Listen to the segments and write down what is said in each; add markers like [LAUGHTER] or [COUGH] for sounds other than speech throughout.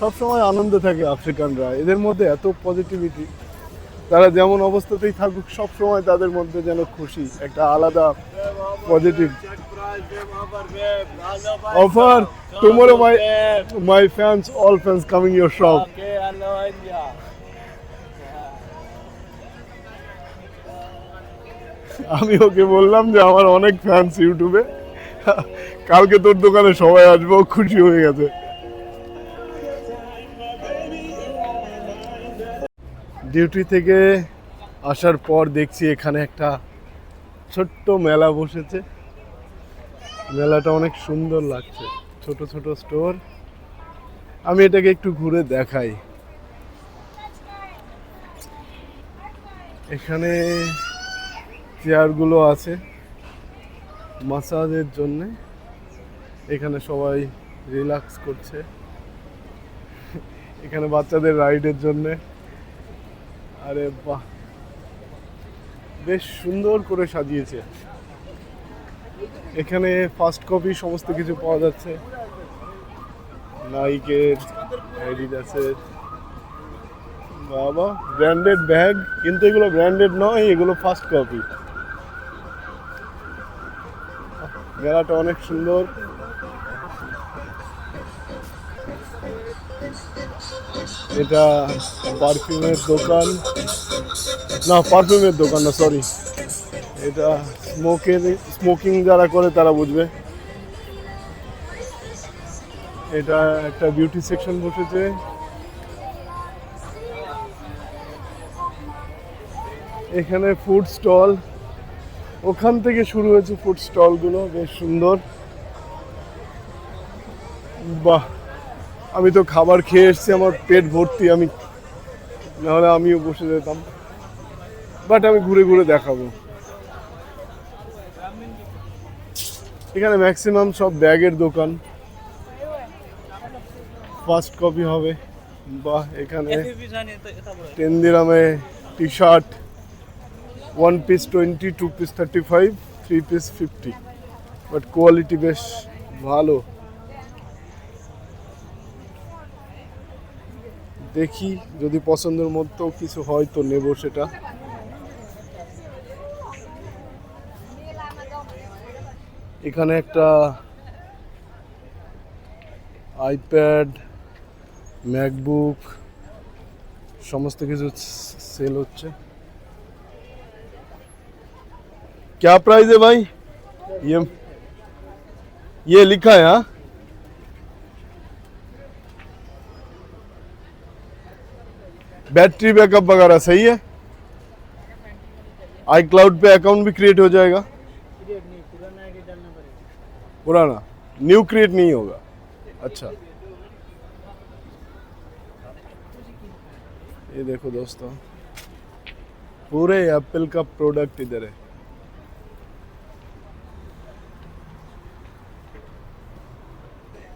সবসময় আনন্দে থাকে আফ্রিকানরা। এদের মধ্যে এত পজিটিভিটি তারা যেমন অবস্থাতেই থাকুক, সবসময় তাদের মধ্যে যেন খুশি। একটা আলাদা positive offer tomorrow my my fans all fans coming your shop. আমি ওকে বললাম যে, আমার অনেক ফ্যান্স ইউটিউবে। কালকে তোর দোকানে সবাই আসব খুশি হয়ে গেছে। ডিউটি থেকে আসার পর দেখছি এখানে একটা ছোট্ট মেলা বসেছে। মেলাটা অনেক সুন্দর লাগছে। ছোট ছোট স্টোর। আমি এটাকে একটু ঘুরে দেখাই। এখানে চেয়ারগুলো আছে মাসাজের জন্যে। এখানে সবাই রিল্যাক্স করছে। এখানে বাচ্চাদের রাইডের জন্যে। আরে বাহ। বেশ সুন্দর করে সাজিয়েছে। এখানে ফার্স্ট কপি সমস্ত কিছু পাওয়া যাচ্ছে। নাইকের অ্যাডিডাসের বাবা ব্র্যান্ডেড ব্যাগ কিন্তু এগুলো ব্র্যান্ডেড নয়, এগুলো ফার্স্ট কপি মেলাটা অনেক সুন্দর। এটা পারফিউমের দোকান। না পারফিউমের দোকান না সরি এটা স্মোকের স্মোকিং যারা করে তারা বুঝবে। এটা একটা বিউটি সেকশন বসেছে। এখানে ফুড স্টল ওখান থেকে শুরু হয়েছে ফুড স্টলগুলো বেশ সুন্দর। বাহ! আমি তো খাবার খেয়ে এসেছি, আমার পেট ভর্তি, আমি নাহলে আমিও বসে যেতাম। বাট আমি ঘুরে ঘুরে দেখাবো। এখানে ম্যাক্সিমাম সব ব্যাগের দোকান। ফার্স্ট কপি হবে। বা এখানে ten দিরামে T shirt one piece twenty two piece thirty five three piece fifty but quality বেশ ভালো। দেখি যদি পছন্দের মতো কিছু হয় তো নেব সেটা। এখানে একটা আইপ্যাড ম্যাকবুক সমস্ত কিছু সেল হচ্ছে क्या प्राइस है भाई ये ये लिखा है हाँ बैटरी बैकअप वगैरह सही है आई क्लाउड पे अकाउंट भी क्रिएट हो जाएगा पुराना न्यू क्रिएट नहीं होगा अच्छा ये देखो दोस्तों पूरे एप्पल का प्रोडक्ट इधर है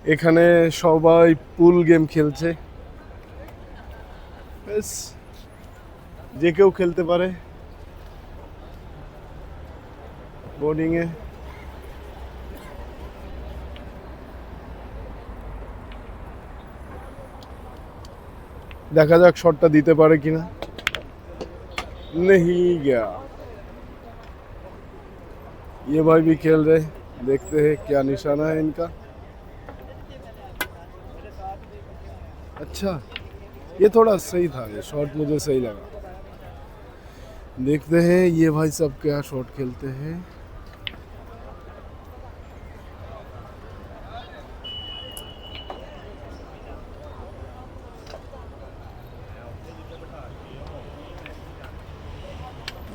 এখানে সবাই পুল গেম খেলছে বেশ যে কেউ খেলতে পারে বোর্ডিংয়ে দেখা যাক শটটা দিতে পারে কিনা नहीं गया ये भाई भी खेल रहे देखते हैं क्या निशाना है इनका अच्छा ये थोड़ा सही था ये शॉट मुझे सही लगा देखते हैं ये भाई सब क्या शॉट खेलते हैं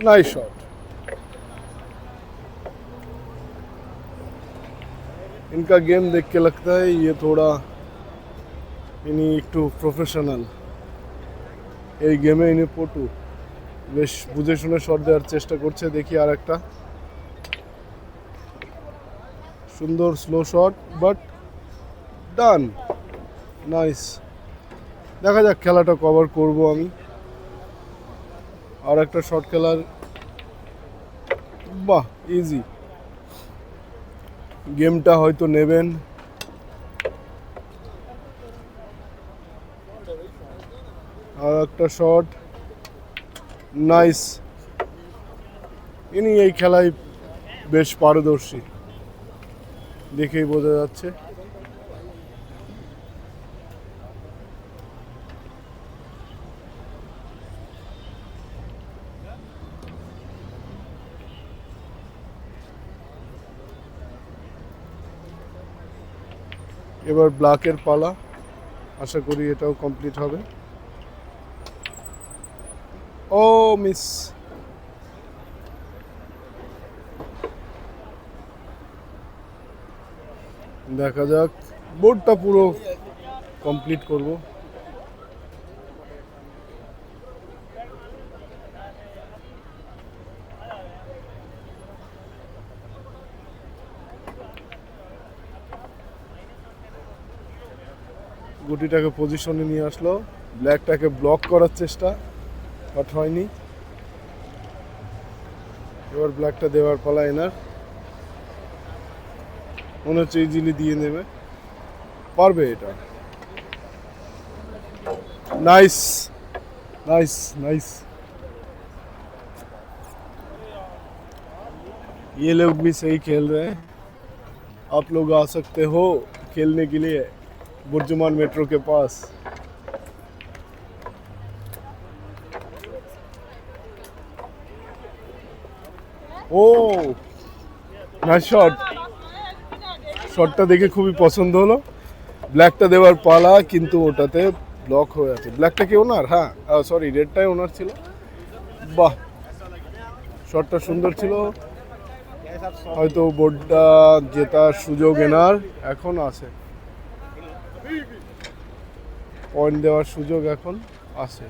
नाइस शॉट इनका गेम देख के लगता है ये थोड़ा ইনি একটু প্রফেশনাল এই গেমে ইনি পটু বেশ বুঝে শুনে শট দেওয়ার চেষ্টা করছে দেখি আর একটা সুন্দর slow shot but done nice দেখা যাক খেলাটা কভার করব আমি আর একটা শট খেলার, বাহ ইজি গেমটা হয়তো নেবেন। আর একটা শট নাইস ইনি এই খেলায় বেশ পারদর্শী। দেখেই বোঝা যাচ্ছে। এবার ব্ল্যাকের পালা। আশা করি এটাও কমপ্লিট হবে। ও, মিস। দেখা যাক, বোর্ডটা পুরো কমপ্লিট করব। গুটিটাকে পজিশনে নিয়ে আসলো ব্ল্যাকটাকে ব্লক করার চেষ্টা বাট হয়নি এবার ব্ল্যাকটা দেওয়ার পালা এনার মনে হচ্ছে ইজিলি দিয়ে নেবে পারবে এটা नाइस नाइस नाइस ये लोग भी सही खेल रहे हैं आप लोग आ सकते हो खेलने के लिए बुर्जुमान मेट्रो के पास ও নাইস শট শটটা দেখে খুবই পছন্দ হলো ব্ল্যাকটা দেওয়ার পালা কিন্তু ওটাতে ব্লক হয়ে আছে ব্ল্যাকটা কি ওনার হ্যাঁ সরি রেডটাই ওনার ছিল বাহ শটটা সুন্দর ছিল হয়তো বোর্ডটা জেতার সুযোগ এনার এখন আছে পয়েন্ট দেওয়ার সুযোগ এখন আছে।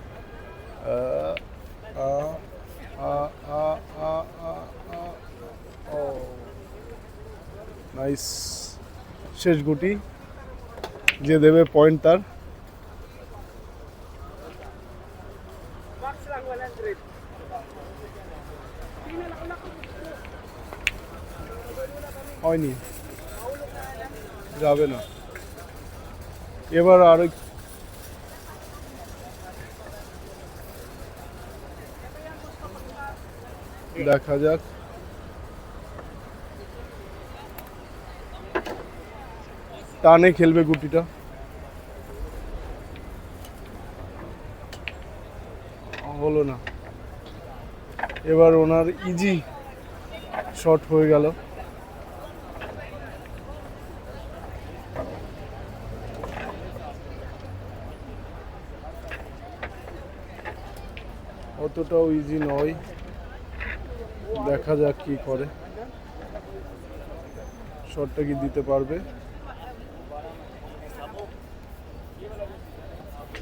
নাইস শেষ গুটি। যে দেবে পয়েন্ট তার। হয়নি। যাবে না। এবার আর দেখা যাক। টানে খেলবে গুটিটা। হলো না। এবার ওনার ইজি শট হয়ে গেল। অতটাও ইজি নয়। দেখা যাক কি করে। শটটা কি দিতে পারবে?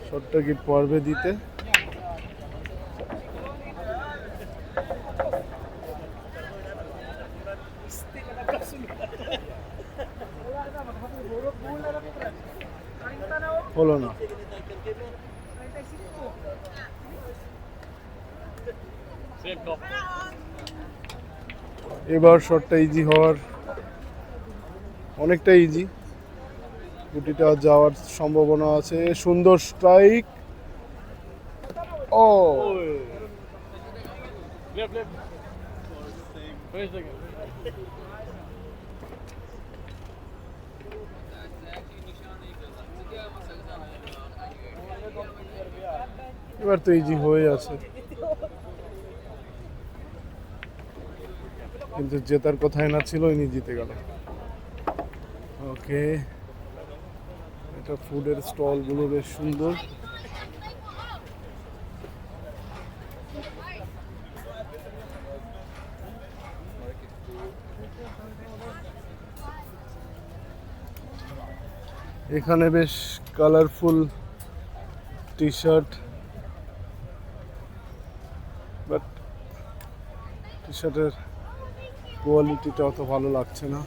শটটা কি পারবে দিতে হলো না এবার শটটা ইজি হওয়ার অনেকটা ইজি গুটিটা যাওয়ার সম্ভাবনা আছে। সুন্দর স্ট্রাইক ও. এবার তো ইজি হয়ে আছে। কিন্তু জেতার কথাই না ছিল, ইনি জিতে গেল। ওকে। এটা ফুডের স্টলগুলো বেশ সুন্দর। এখানে বেশ কালারফুল টি শার্ট বাট টি শার্টের কোয়ালিটিটা অত ভালো লাগছে না।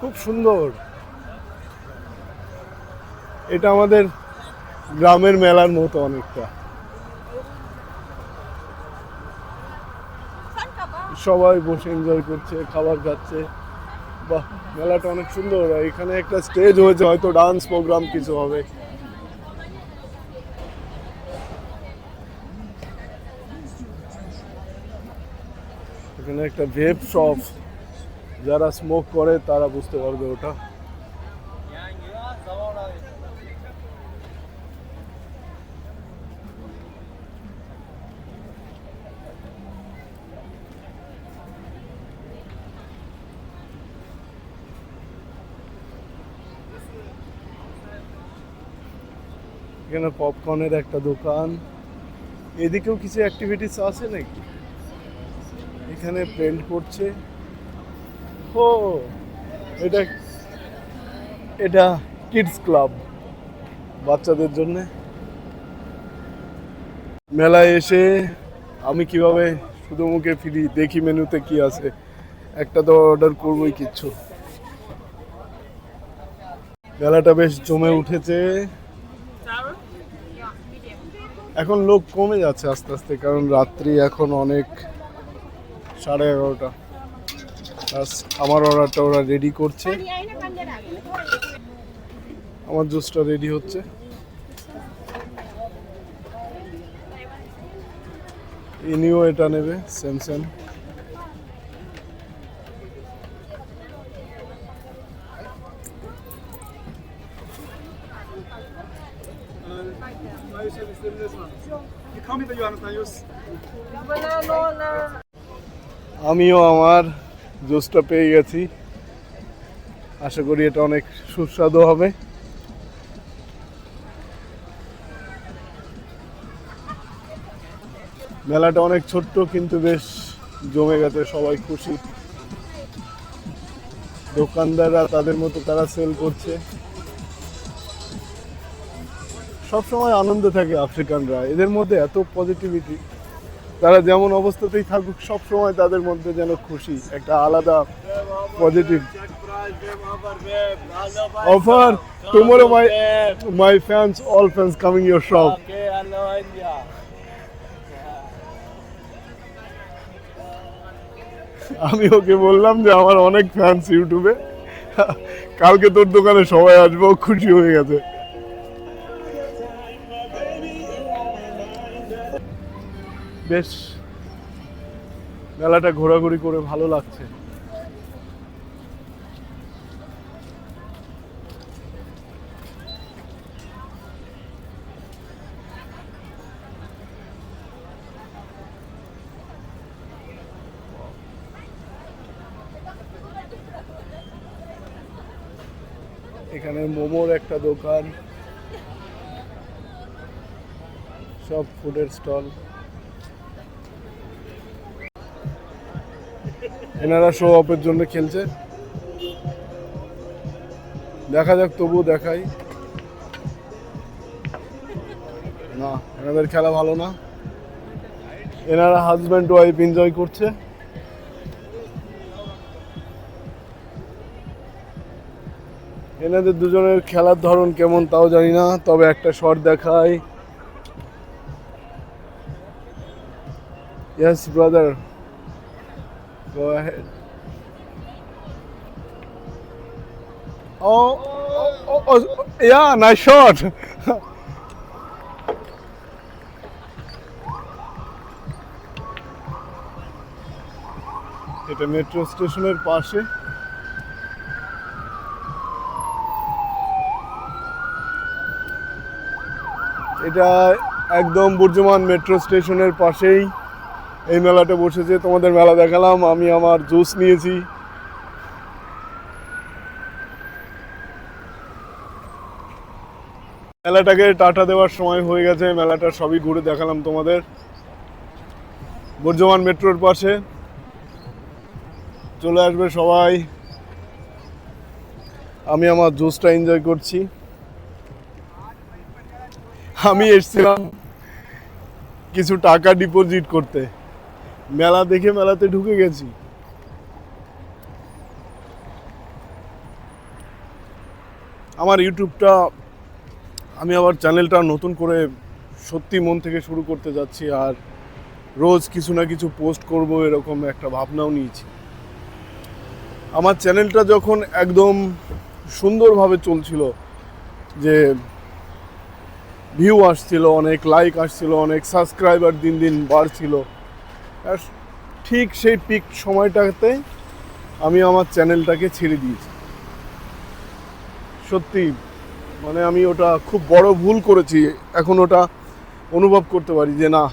খুব সুন্দর। এটা আমাদের গ্রামের মেলার মতো অনেকটা। সবাই বসে এনজয় করছে, খাবার খাচ্ছে। বাহ, মেলাটা অনেক সুন্দর। এখানে একটা স্টেজ হয়েছে, হয়তো ডান্স প্রোগ্রাম কিছু হবে। একটা ভেপ শপ যারা স্মোক করে, তারা বুঝতে পারবে ওটা। এখানে পপকর্নের একটা দোকান। এদিকেও কিছু অ্যাক্টিভিটিস আছে নাকি? এখানে পেন্ট করছে। ও, এটা এটা কিডস ক্লাব বাচ্চাদের জন্য। মেলায় এসে আমি কীভাবে শুধু মুখে ফিরি দেখি মেনুতে কি আছে, একটা তো অর্ডার করবোই কিচ্ছু। মেলাটা বেশ জমে উঠেছে। এখন লোক কমে যাচ্ছে আস্তে আস্তে, কারণ রাত্রি এখন অনেক সাড়ে এগারোটা। ব্যাস আমার অর্ডারটা ওরা রেডি করছে। আমার জুসটা রেডি হচ্ছে। ইনিও এটা নেবে সেম সেম আমিও আমার জুসটা পেয়ে গেছি। আশা করি এটা অনেক সুস্বাদু হবে। মেলাটা অনেক ছোট্ট, কিন্তু বেশ জমে গেছে, সবাই খুশি। দোকানদাররা তাদের মতো তারা সেল করছে। সবসময় আনন্দ থাকে আফ্রিকানরা, এদের মধ্যে এত পজিটিভিটি তারা যেমন অবস্থাতেই থাকুক, সব সময় তাদের মধ্যে যেন খুশি। একটা আলাদা positive offer tomorrow my my fans all fans coming your shop. আমি ওকে বললাম যে, আমার অনেক ফ্যান্স ইউটিউবে। কালকে তোর দোকানে সবাই আসব খুশি হয়ে গেছে। বেশ মেলাটা ঘোরাঘুরি করে ভালো লাগছে। এখানে মোমোর একটা দোকান সব ফুডের স্টল এনারা শো অফের জন্য খেলছে। দেখা যাক তবু দেখাই। না, এনাদের খেলা ভালো না। এনারা হাজব্যান্ড ওয়াইফ এনজয় করছে। এনাদের দুজনের খেলার ধরন কেমন তাও জানি না, তবে একটা শট দেখায় yes brother go ahead Oh, oh, oh, oh, yeah, nice shot. [LAUGHS] এটা মেট্রো স্টেশনের পাশে। এটা একদম বুর্জমান মেট্রো স্টেশনের পাশেই। এই মেলাটা বসেছে তোমাদের মেলা দেখালাম, আমি আমার জুস নিয়েছি। মেলাটাকে টাটা দেওয়ার সময় হয়ে গেছে, মেলাটা সবই ঘুরে দেখালাম তোমাদের। বর্জমান মেট্রোর পাশে। চলে আসবে সবাই। আমি আমার জুসটা এনজয় করছি। আমি এসেছিলাম কিছু টাকা ডিপোজিট করতে। মেলা দেখে মেলাতে ঢুকে গেছি। আমার ইউটিউবটা, আমি আবার চ্যানেলটা নতুন করে সত্যি মন থেকে শুরু করতে যাচ্ছি আর রোজ কিছু না কিছু পোস্ট করব এরকম একটা ভাবনাও নিয়েছি। আমার চ্যানেলটা যখন একদম সুন্দরভাবে চলছিল, যে ভিউ আসছিল, অনেক লাইক আসছিল, অনেক সাবস্ক্রাইবার দিন দিন বাড়ছিল ঠিক সেই পিক সময়টাতে আমি আমার চ্যানেলটাকে ছেড়ে দিয়েছি। সত্যি মানে আমি ওটা খুব বড় ভুল করেছি। এখন ওটা অনুভব করতে পারি যে না,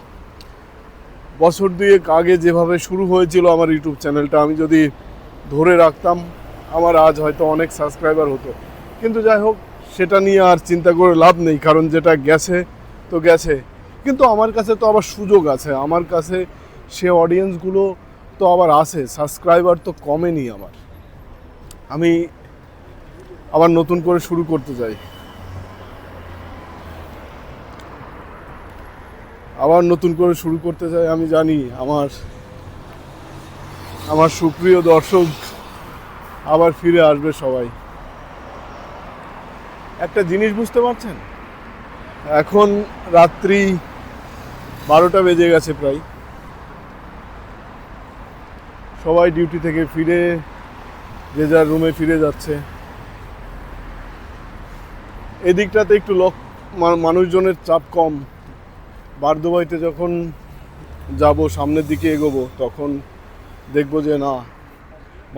বছর দুয়েক আগে যেভাবে শুরু হয়েছিল আমার ইউটিউব চ্যানেলটা আমি যদি ধরে রাখতাম, আমার আজ হয়তো অনেক সাবস্ক্রাইবার হতো। কিন্তু যাই হোক, সেটা নিয়ে আর চিন্তা করে লাভ নেই, কারণ যেটা গেছে তো গেছে। কিন্তু আমার কাছে তো আবার সুযোগ আছে। আমার কাছে সে অডিয়েন্সগুলো তো আবার আসে সাবস্ক্রাইবার তো কমেনি আমার। আমি আবার নতুন করে শুরু করতে চাই। আবার নতুন করে শুরু করতে চাই, আমি জানি আমার আমার সুপ্রিয় দর্শক আবার ফিরে আসবে সবাই। একটা জিনিস বুঝতে পারছেন? এখন রাত্রি বারোটা বেজে গেছে প্রায়। সবাই ডিউটি থেকে ফিরে, যে যার রুমে ফিরে যাচ্ছে। এদিকটাতে একটু লোক মানুষজনের চাপ কম। বারদুবাইতে যখন যাব, সামনের দিকে এগোবো, তখন দেখব যে না,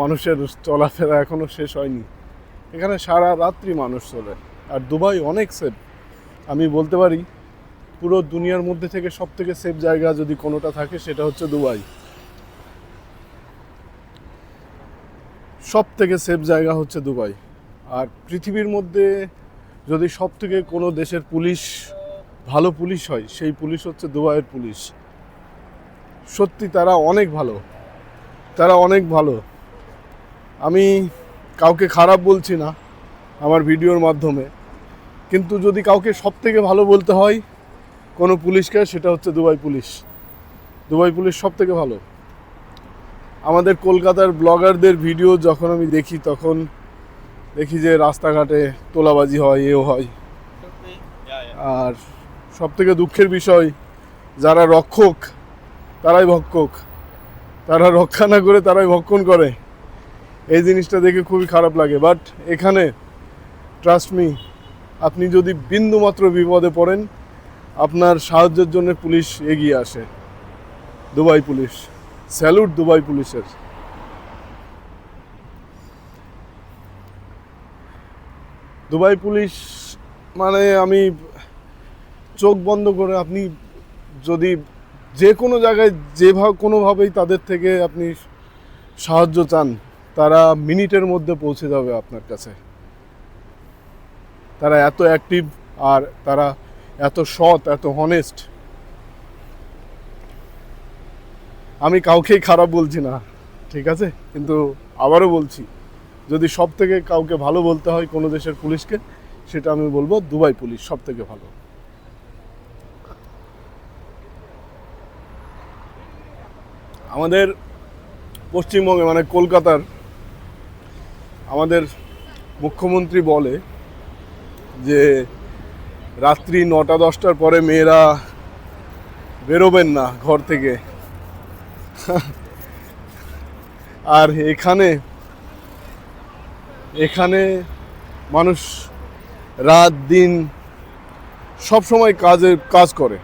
মানুষের চলাফেরা এখনও শেষ হয়নি। এখানে সারা রাত্রি মানুষ চলে, আর দুবাই অনেক সেফ আমি বলতে পারি, পুরো দুনিয়ার মধ্যে থেকে সব থেকে সেফ জায়গা যদি কোনোটা থাকে, সেটা হচ্ছে দুবাই। সব থেকে সেফ জায়গা হচ্ছে দুবাই। আর পৃথিবীর মধ্যে যদি সব থেকে কোনো দেশের পুলিশ, ভালো পুলিশ হয়, সেই পুলিশ হচ্ছে দুবাইয়ের পুলিশ। সত্যি তারা অনেক ভালো। তারা অনেক ভালো। আমি কাউকে খারাপ বলছি না আমার ভিডিওর মাধ্যমে। কিন্তু যদি কাউকে সব থেকে ভালো বলতে হয় কোনো পুলিশকে, সেটা হচ্ছে দুবাই পুলিশ। দুবাই পুলিশ সব থেকে ভালো। আমাদের কলকাতার ব্লগারদের ভিডিও যখন আমি দেখি, তখন দেখি যে রাস্তাঘাটে তোলাবাজি হয়, এও হয়. আর সব থেকে দুঃখের বিষয়, যারা রক্ষক, তারাই ভক্ষক। তারা রক্ষা না করে তারাই ভক্ষণ করে। এই জিনিসটা দেখে খুবই খারাপ লাগে। বাট এখানে ট্রাস্ট মি আপনি যদি বিন্দুমাত্র বিপদে পড়েন, আপনার সাহায্যের জন্য পুলিশ এগিয়ে আসে। Dubai police. স্যালুট দুবাই পুলিশের। দুবাই পুলিশ মানে আমি চোখ বন্ধ করে আপনি যদি যে কোনো জায়গায় যেভাবে কোনোভাবেই তাদের থেকে আপনি সাহায্য চান, তারা মিনিটের মধ্যে পৌঁছে যাবে আপনার কাছে। তারা এত অ্যাক্টিভ আর তারা এত সৎ, এত হনেস্ট আমি কাউকেই খারাপ বলছি না, ঠিক আছে? কিন্তু আবারও বলছি, যদি সব থেকে কাউকে ভালো বলতে হয় কোনো দেশের পুলিশকে, সেটা আমি বলব দুবাই পুলিশ সব থেকে ভালো। আমাদের পশ্চিমবঙ্গে মানে কলকাতার আমাদের মুখ্যমন্ত্রী বলে যে, রাত্রি নটা দশটার পরে মেয়েরা বেরোবেন না ঘর থেকে। আর এখানে এখানে মানুষ রাত দিন সব সময় কাজে, কাজ করে।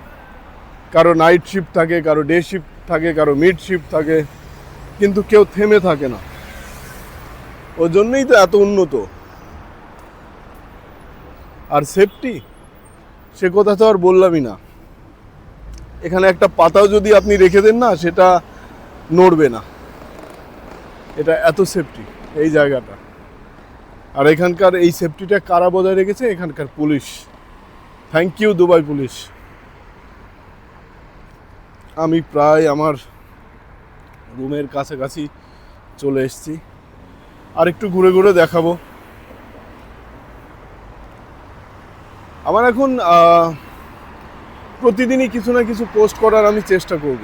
কারও নাইট শিফট থাকে, কারও ডে শিফট থাকে, কারও মিড শিফট থাকে, কিন্তু কেউ থেমে থাকে না। ওই জন্যই তো এত উন্নত। আর সেফটি সে কথা তো আর বললামই না। এখানে একটা পাতাও যদি আপনি রেখে দেন না, সেটা নড়বে না। এটা এত সেফটি এই জায়গাটা। আর এখানকার এই সেফটিটা কারা বজায় রেখেছে? এখানকার police. Thank you Dubai police আমি প্রায় আমার রুমের কাছাকাছি চলে এসেছি। আর একটু ঘুরে ঘুরে দেখাবো। আমার এখন প্রতিদিনই কিছু না কিছু পোস্ট করার আমি চেষ্টা করব।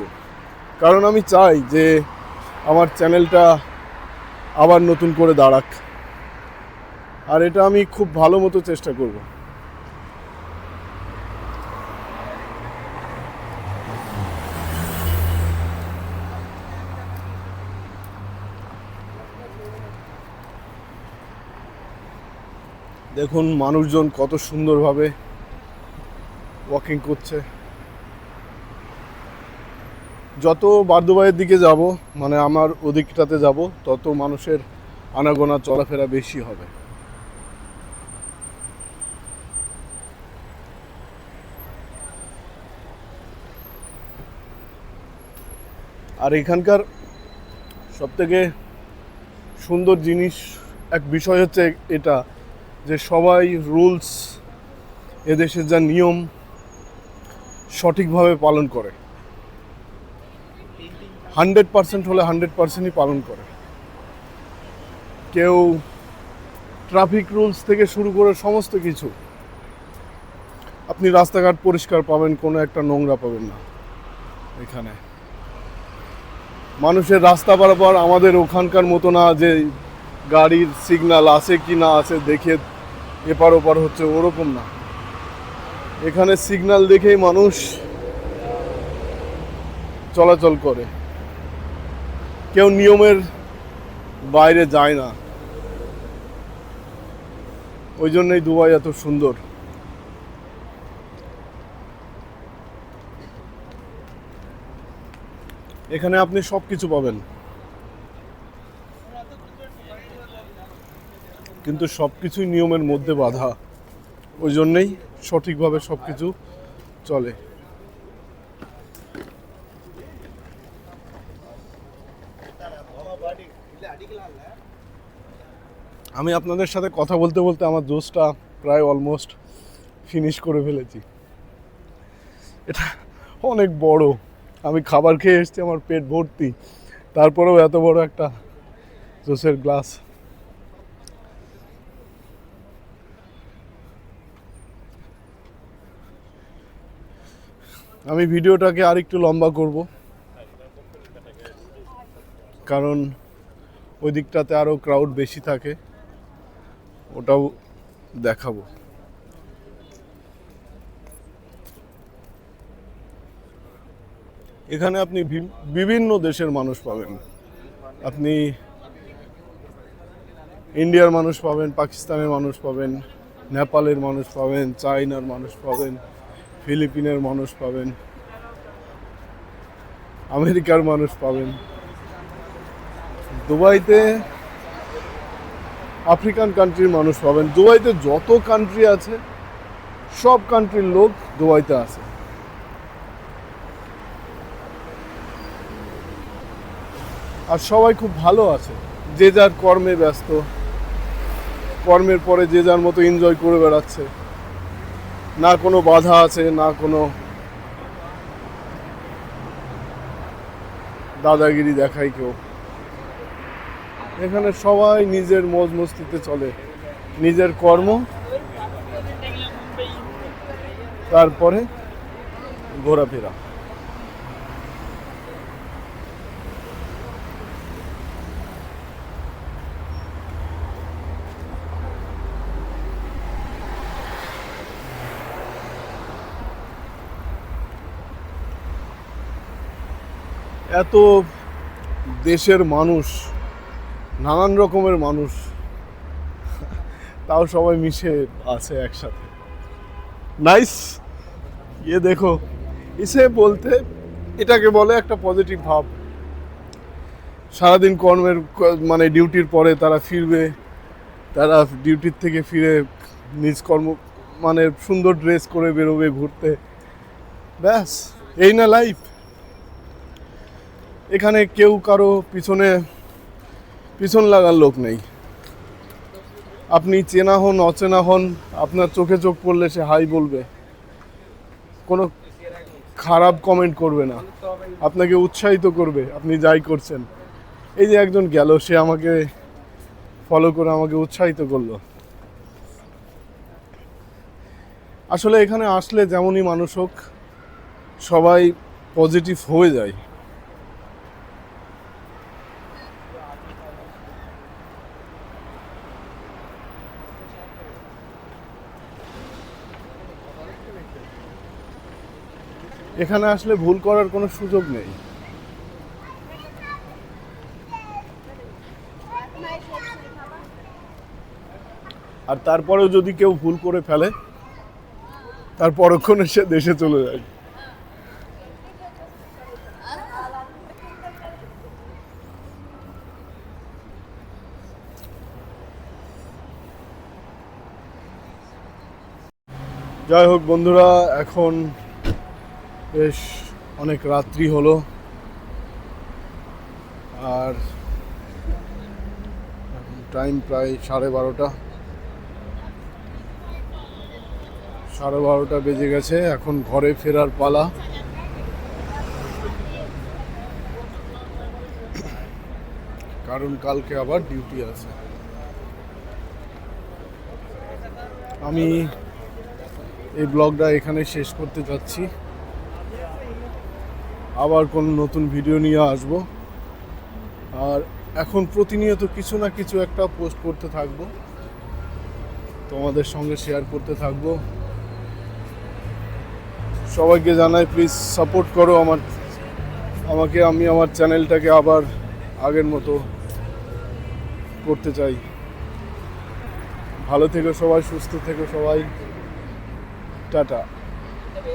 কারণ আমি চাই যে আমার চ্যানেলটা আবার নতুন করে দাঁড়াক। আর এটা আমি খুব ভালো মতো চেষ্টা করব। দেখুন, মানুষজন কত সুন্দরভাবে ওয়াকিং করছে। যত বার্দুবাইয়ের দিকে যাব মানে আমার ওদিকটাতে যাব, তত মানুষের আনাগোনা চলাফেরা বেশি হবে। আর এখানকার সবথেকে সুন্দর জিনিস, এক বিষয় হচ্ছে এটা, যে সবাই রুলস, এদেশের যা নিয়ম, সঠিকভাবে পালন করে। হান্ড্রেড পার্সেন্ট হলে হান্ড্রেড পার্সেন্টই পালন করে। কেউ ট্রাফিক রুলস থেকে শুরু করে সমস্ত কিছু, আপনি রাস্তাঘাট পরিষ্কার পাবেন, কোনো একটা নোংরা পাবেন না এখানে। মানুষের রাস্তা পারাপার আমাদের ওখানকার মতো না যে গাড়ির সিগনাল আছে কি না আছে দেখে এপার ওপার হচ্ছে ওরকম না। এখানে সিগনাল দেখেই মানুষ চলাচল করে। কেউ নিয়মের বাইরে যায় না। ওই জন্যই দুবাই এত সুন্দর। এখানে আপনি সব কিছু পাবেন। কিন্তু সব কিছুই নিয়মের মধ্যে বাধা। ওই জন্যেই সঠিকভাবে সব কিছু চলে। আমি আপনাদের সাথে কথা বলতে বলতে আমার জোসটা প্রায় অলমোস্ট ফিনিশ করে ফেলেছি। এটা অনেক বড়। আমি খাবার খেয়ে এসেছি, আমার পেট ভর্তি। তারপরেও এত বড় একটা জুসের গ্লাস আমি ভিডিওটাকে আর একটু লম্বা করব। কারণ ওই দিকটাতে আরও ক্রাউড বেশি থাকে। ওটাও দেখাবো। এখানে আপনি বিভিন্ন দেশের মানুষ পাবেন। আপনি ইন্ডিয়ার মানুষ পাবেন, পাকিস্তানের মানুষ পাবেন, নেপালের মানুষ পাবেন, চায়নার মানুষ পাবেন, ফিলিপিনের মানুষ পাবেন, আমেরিকার মানুষ পাবেন। দুবাইতে আফ্রিকান কান্ট্রির মানুষ পাবেন দুবাইতে যত কান্ট্রি আছে, সব কান্ট্রির লোক দুবাইতে আছে। আর সবাই খুব ভালো আছে। যে যার কর্মে ব্যস্ত, কর্মের পরে যে যার মতো এনজয় করে বেড়াচ্ছে। না কোনো বাধা আছে, না কোনো দাদাগিরি দেখায় কেউ। এখানে সবাই নিজের মজ মস্তিতে চলে। নিজের কর্ম। তারপরে ঘোরাফেরা। এত দেশের মানুষ নানান রকমের মানুষ। তাও সবাই মিশে আছে একসাথে। নাইস ইয়ে দেখো ইসে বলতে এটাকে বলে একটা পজিটিভ ভাব। সারাদিন কর্মের মানে ডিউটির পরে তারা ফিরবে, তারা ডিউটির থেকে ফিরে নিজ কর্ম মানে সুন্দর ড্রেস করে বেরোবে ঘুরতে। ব্যাস, এই না লাইফ এখানে কেউ কারও পিছনে পিছন লাগার লোক নেই। আপনি চেনা হন, অচেনা হন, আপনার চোখে চোখ পড়লে সে হাই বলবে। কোনো খারাপ কমেন্ট করবে না। আপনাকে উৎসাহিত করবে, আপনি যাই করছেন। এই যে একজন গেল, সে আমাকে ফলো করে আমাকে উৎসাহিত করল। আসলে এখানে আসলে যেমনই মানুষ হোক, সবাই পজিটিভ হয়ে যায়। এখানে আসলে ভুল করার কোনো সুযোগ নেই। আর তারপরেও যদি কেউ ভুল করে ফেলে, তার পরক্ষণে সে দেশে চলে যায়। যাই হোক বন্ধুরা, এখন বেশ অনেক রাত্রি হলো। আর টাইম প্রায় সাড়ে বারোটা। সাড়ে বারোটা বেজে গেছে, এখন ঘরে ফেরার পালা। কারণ কালকে আবার ডিউটি আছে। আমি এই ব্লগটা এখানে শেষ করতে যাচ্ছি। আবার কোন নতুন ভিডিও নিয়ে আসব। আর এখন প্রতিনিয়ত কিছু না কিছু একটা পোস্ট করতে থাকব। তোমাদের সঙ্গে শেয়ার করতে থাকব। সবাইকে জানাই প্লিজ সাপোর্ট করো আমার, আমাকে, আমি আমার চ্যানেলটাকে আবার আগের মতো করতে চাই। ভালো থেকো সবাই, সুস্থ থেকো সবাই। টাটা।